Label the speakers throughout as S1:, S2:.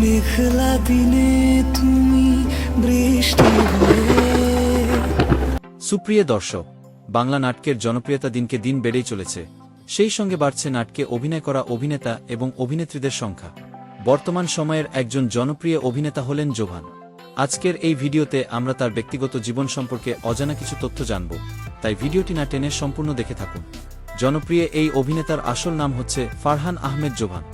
S1: মেঘলা দিনে তুমি বৃষ্টি
S2: সুপ্রিয় দর্শক, বাংলা নাটকের জনপ্রিয়তা দিনকে দিন বেড়েই চলেছে। সেই সঙ্গে বাড়ছে নাটকে অভিনয় করা অভিনেতা এবং অভিনেত্রীদের সংখ্যা। বর্তমান সময়ের একজন জনপ্রিয় অভিনেতা হলেন জোভান। আজকের এই ভিডিওতে আমরা তার ব্যক্তিগত জীবন সম্পর্কে অজানা কিছু তথ্য জানব। তাই ভিডিওটি না টেনে সম্পূর্ণ দেখে থাকুন। জনপ্রিয় এই অভিনেতার আসল নাম হচ্ছে ফারহান আহমেদ জোভান।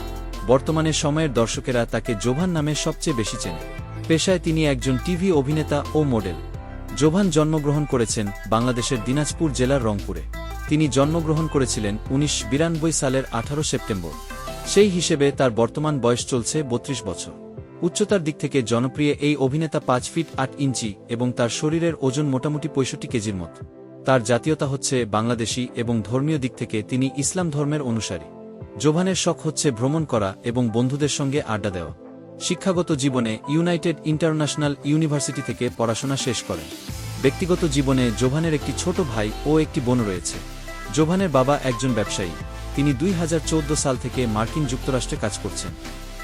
S2: বর্তমানে সময়ের দর্শকেরা তাকে জোভান নামে সবচেয়ে বেশি চেনে। পেশায় তিনি একজন টিভি অভিনেতা ও মডেল। জোভান জন্মগ্রহণ করেছেন বাংলাদেশের দিনাজপুর জেলার রংপুরে। তিনি জন্মগ্রহণ করেছিলেন উনিশ সালের আঠারো সেপ্টেম্বর। সেই হিসেবে তার বর্তমান বয়স চলছে বত্রিশ বছর। উচ্চতার দিক থেকে জনপ্রিয় এই অভিনেতা পাঁচ ফিট আট ইঞ্চি এবং তার শরীরের ওজন মোটামুটি পঁয়ষট্টি কেজির মতো। তার জাতীয়তা হচ্ছে বাংলাদেশি এবং ধর্মীয় দিক থেকে তিনি ইসলাম ধর্মের অনুসারী। জোভানের শখ হচ্ছে ভ্রমণ করা এবং বন্ধুদের সঙ্গে আড্ডা দেওয়া। শিক্ষাগত জীবনে ইউনাইটেড ইন্টারন্যাশনাল ইউনিভার্সিটি থেকে পড়াশোনা শেষ করেন। ব্যক্তিগত জীবনে জোভানের একটি ছোট ভাই ও একটি বোন রয়েছে। জোভানের বাবা একজন ব্যবসায়ী। তিনি দুই হাজার চৌদ্দ সাল থেকে মার্কিন যুক্তরাষ্ট্রে কাজ করছেন।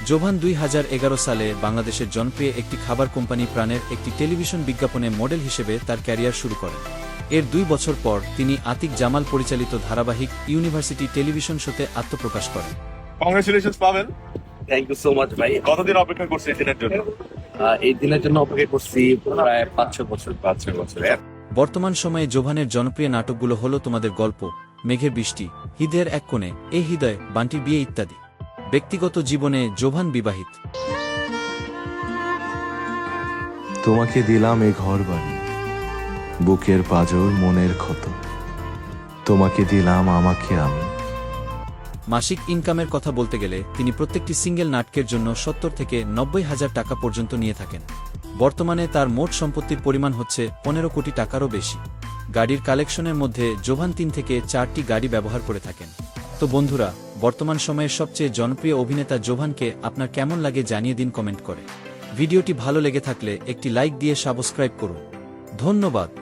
S2: জোভান দুই হাজার এগারো সালে বাংলাদেশের জনপ্রিয় একটি খাবার কোম্পানি প্রাণের একটি টেলিভিশন বিজ্ঞাপনে মডেল হিসেবে তার ক্যারিয়ার শুরু করেন। এর দুই বছর পর তিনি আতিক জামাল পরিচালিত ধারাবাহিক ইউনিভার্সিটি টেলিভিশন শোতে আত্মপ্রকাশ করেন।
S3: কংগ্রেচুলেশন পাবেন
S4: থ্যাংক ইউ সো মাচ ভাই।
S3: কতদিন অপেক্ষা করছে এই দিনের জন্য?
S4: এই দিনের জন্য অপেক্ষা করছি প্রায় পাঁচ ছ বছর
S3: পাঁচ ছয় বছর।
S2: বর্তমান সময়ে জোভানের জনপ্রিয় নাটকগুলো হলো তোমাদের গল্প মেঘের বৃষ্টি হৃদয়ের এক কোণে এ হৃদয় বান্টির বিয়ে ইত্যাদি। ব্যক্তিগত জীবনে জোভান বিবাহিত।
S5: তোমাকে দিলাম এ ঘর বাড়ি বুকের পাজর মনের ক্ষত। তোমাকে দিলাম আমাকে আমি।
S2: মাসিক ইনকামের কথা বলতে গেলে তিনি প্রত্যেকটি সিঙ্গেল নাটকের জন্য সত্তর থেকে নব্বই হাজার টাকা পর্যন্ত নিয়ে থাকেন। বর্তমানে তার মোট সম্পত্তির পরিমাণ হচ্ছে পনেরো কোটি টাকারও বেশি। গাড়ির কালেকশনের মধ্যে জোভান তিন থেকে চারটি গাড়ি ব্যবহার করে থাকেন। তো বন্ধুরা, বর্তমান সময়ে সবচেয়ে জনপ্রিয় অভিনেতা জোভানকে আপনার কেমন লাগে জানিয়ে দিন কমেন্ট করে। ভিডিওটি ভালো লেগে থাকলে একটি লাইক দিয়ে সাবস্ক্রাইব করুন। ধন্যবাদ।